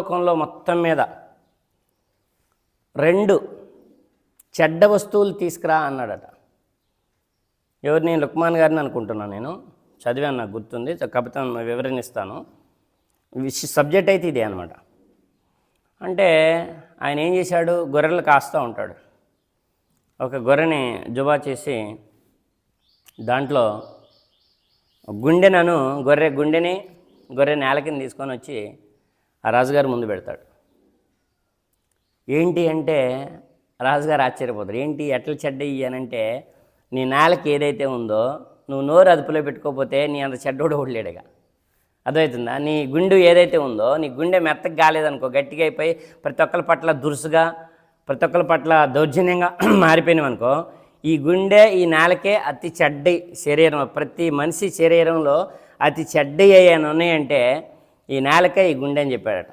లోకంలో మొత్తం మీద రెండు చెడ్డ వస్తువులు తీసుకురా అన్నాడట. ఎవరిని లుక్మాన్ గారిని అనుకుంటున్నాను నేను. చదివాను నాకు గుర్తుంది. కాకపోతే వివరణ ఇస్తాను. విష- సబ్జెక్ట్ అయితే ఇదే అనమాట అంటే ఆయన ఏం చేశాడు? గొర్రెలు కాస్తూ ఉంటాడు. ఒక గొర్రెని జుబా చేసి దాంట్లో గుండెనను గొర్రె గుండెని గొర్రె నేల కింద తీసుకొని వచ్చి ఆ రాజుగారు ముందు పెడతాడు. ఏంటి అంటే రాజుగారు ఆశ్చర్యపోతారు. ఏంటి ఎట్ల చెడ్డ ఇయ్యానంటే నీ నేలకి ఏదైతే ఉందో నువ్వు నోరు అదుపులో పెట్టుకోకపోతే నీ అంత చెడ్డోడు ఓడలేడుగా అర్థమవుతుందా? నీ గుండు ఏదైతే ఉందో నీ గుండె మెత్తగా కాలేదనుకో గట్టిగా అయిపోయి ప్రతి ఒక్కరి పట్ల దురుసుగా ప్రతి ఒక్కరి పట్ల దౌర్జన్యంగా మారిపోయినవనుకో ఈ గుండె ఈ నేలకే అతి చెడ్డ శరీరం ప్రతి మనిషి శరీరంలో అతి చెడ్డ ఏమైనా ఉన్నాయంటే ఈ నేలకే ఈ గుండె అని చెప్పాడట.